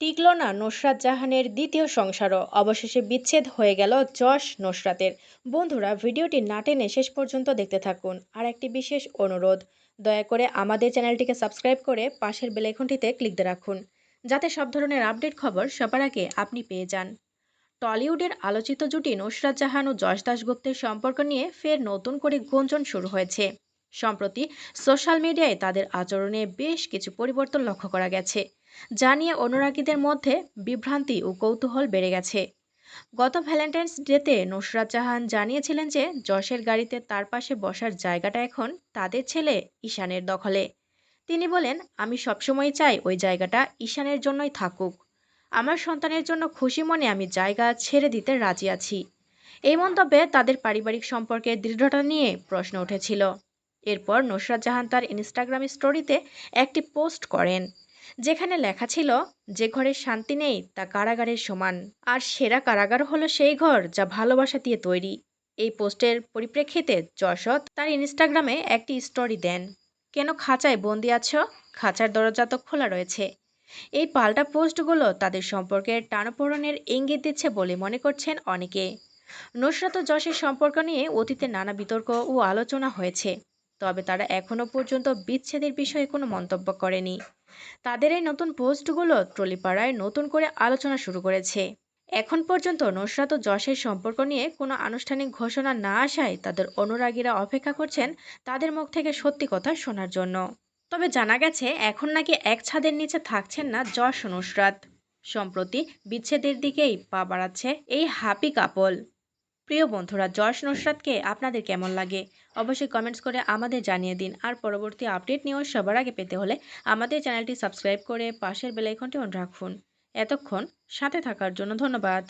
Tickle না নুসরাত জাহানের দ্বিতীয় সংসারও অবশেষে বিচ্ছেদ হয়ে গেল যশ নুসরাতের। বন্ধুরা, ভিডিওটি না টেনে শেষ পর্যন্ত দেখতে থাকুন। আর একটি বিশেষ অনুরোধ, দয়া করে আমাদের চ্যানেলটিকে সাবস্ক্রাইব করে পাশের বেলাইকনটিতে ক্লিক দিয়ে রাখুন, যাতে সব ধরনের আপডেট খবর সবার আগে আপনি পেয়ে যান। টলিউডের আলোচিত জুটি নুসরাত জাহান ও যশ দাশগুপ্তের সম্পর্ক নিয়ে ফের নতুন করে গুঞ্জন শুরু হয়েছে। সম্প্রতি সোশ্যাল মিডিয়ায় তাদের আচরণে বেশ কিছু পরিবর্তন লক্ষ্য করা গেছে। যা নিয়ে অনুরাগীদের মধ্যে বিভ্রান্তি ও কৌতূহল বেড়ে গেছে। গত ভ্যালেন্টাইন্স ডেতে নুসরাত জাহান জানিয়েছিলেন যে, যশের গাড়িতে তার পাশে বসার জায়গাটা এখন তাদের ছেলে ঈশানের দখলে। তিনি বলেন, আমি সবসময় চাই ওই জায়গাটা ঈশানের জন্যই থাকুক। আমার সন্তানের জন্য খুশি মনে আমি জায়গা ছেড়ে দিতে রাজি আছি। এই মন্তব্যে তাদের পারিবারিক সম্পর্কে দৃঢ়তা নিয়ে প্রশ্ন উঠেছিল। এরপর নুসরাত জাহান তার ইনস্টাগ্রাম স্টোরিতে একটি পোস্ট করেন। যেখানে লেখা ছিল, যে ঘরে শান্তি নেই, তা কারাগারের সমান। আর সেরা কারাগার হলো সেই ঘর যা ভালোবাসা দিয়ে তৈরি। এই পোস্টের পরিপ্রেক্ষিতে যশোদ তার ইনস্টাগ্রামে একটি স্টোরি দেন, কেন খাঁচায় বন্দি আছো? খাঁচার দরজা তো খোলা রয়েছে। এই পাল্টা পোস্টগুলো তাদের সম্পর্কের টানাপোড়নের ইঙ্গিত দিচ্ছে বলে মনে করছেন অনেকে। নুসরাত যশের সম্পর্ক নিয়ে অতীতে নানা বিতর্ক ও আলোচনা হয়েছে। তবে তারা এখনও পর্যন্ত বিচ্ছেদের বিষয়ে কোনো মন্তব্য করেনি। তাদের এই নতুন পোস্টগুলো ট্রলিপাড়ায় নতুন করে আলোচনা শুরু করেছে। এখন পর্যন্ত নুসরাত ও যশের সম্পর্ক নিয়ে কোনো আনুষ্ঠানিক ঘোষণা না আসায় তাদের অনুরাগীরা অপেক্ষা করছেন তাদের মুখ থেকে সত্যি কথা শোনার জন্য। তবে জানা গেছে, এখন নাকি এক ছাদের নিচে থাকছেন না যশ নুসরাত। সম্প্রতি বিচ্ছেদের দিকেই পা বাড়াচ্ছে এই হাপি কাপল। প্রিয় বন্ধুরা জর্জ নুসরাতকে আপনাদের কেমন লাগে? অবশ্যই কমেন্টস করে আমাদের জানিয়ে দিন। আর পরবর্তী আপডেট নিয়েও সবার আগে পেতে হলে আমাদের চ্যানেলটি সাবস্ক্রাইব করে পাশের বেলাইকনটি অন রাখুন। এতক্ষণ সাথে থাকার জন্য ধন্যবাদ।